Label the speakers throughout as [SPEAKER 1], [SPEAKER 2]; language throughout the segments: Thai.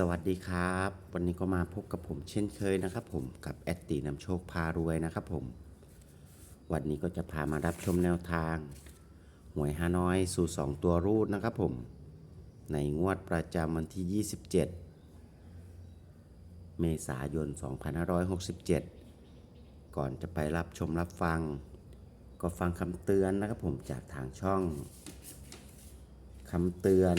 [SPEAKER 1] สวัสดีครับ วันนี้ก็มาพบกับผมเช่นเคยนะครับ ผมกับแอดตีนำโชคพารวยนะครับผม วันนี้ก็จะพามารับชมแนวทาง หวยฮานอยสู่2ตัวรูดนะครับผม ในงวดประจำวันที่ 27 เมษายน 2567 ก่อนจะไปรับชมรับฟัง ก็ฟังคำเตือนนะครับผมจากทางช่องคำเตือน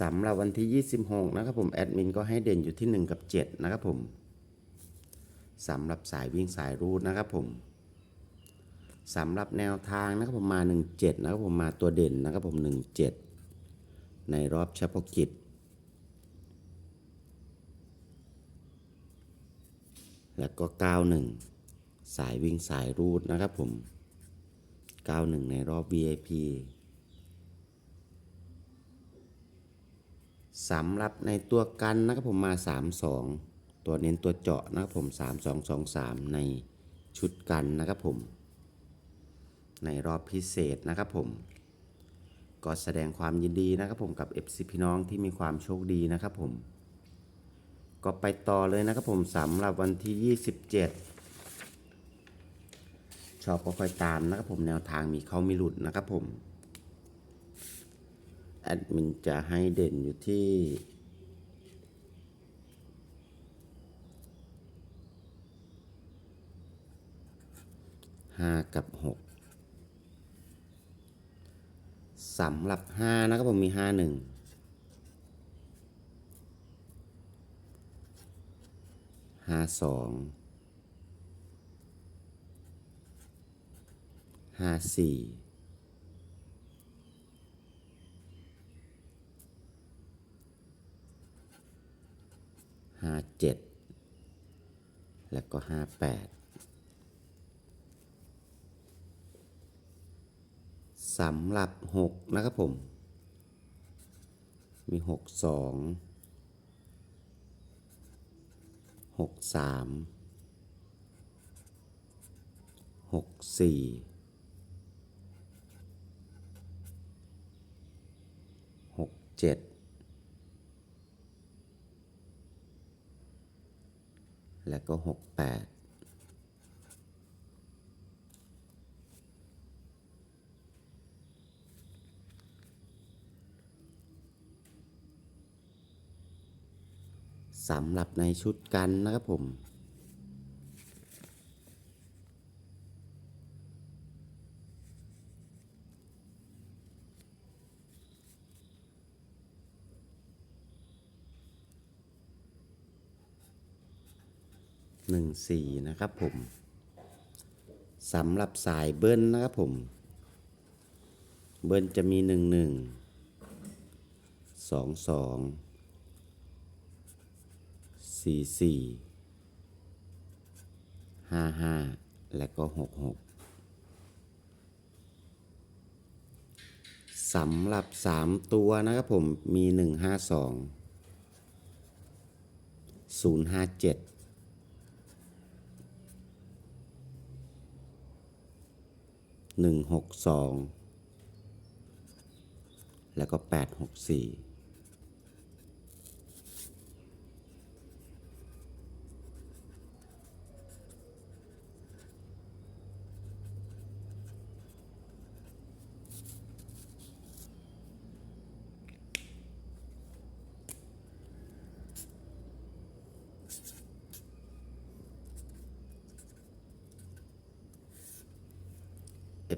[SPEAKER 1] สำหรับวันที่ 26 นะครับผม แอดมินก็ให้เด่นอยู่ที่ 1 กับ 7 นะครับผมสำหรับสายวิ่งสายรูดนะครับผมสำหรับแนวทางนะครับผมมา 17 นะครับผมมาตัวเด่นนะครับผม 17 ในรอบเฉพาะกิจ แล้วก็ 91 สายวิ่งสายรูดนะครับผม 91 ในรอบ VIP สำหรับในตัวกันนะครับผมมา 3 2 ตัวเน้นตัวเจาะนะครับผม 3 2 2 3 ในชุดกันนะครับผม ในรอบพิเศษนะครับผม ก็แสดงความยินดีนะครับผมกับ FC พี่น้องที่มีความโชคดีนะครับผม ก็ไปต่อเลยนะครับผมสำหรับวันที่ 27 ชอบก็ค่อยตามนะครับผมแนวทางมีเข้ามีหลุดนะครับผม อดมินจะให้เด่นอยู่ที่ห้ากับหกสำหรับห้านะครับผมมีห้าหนึ่งห้าสองห้าสี่ ห้าเจ็ดแล้วก็ห้าแปดสำหรับหกนะครับผม มีหกสองหกสามหกสี่หกเจ็ด และก็หกแปดสำหรับในชุดกันนะครับผม หนึ่งสี่นะครับผมสำหรับสายเบิ้ลนะครับผม เบิ้ลจะมีหนึ่งหนึ่งสองสองสี่สี่ห้าห้าและก็หกหกสำหรับสามตัวนะครับผมมีหนึ่ 162 แล้วก็ 864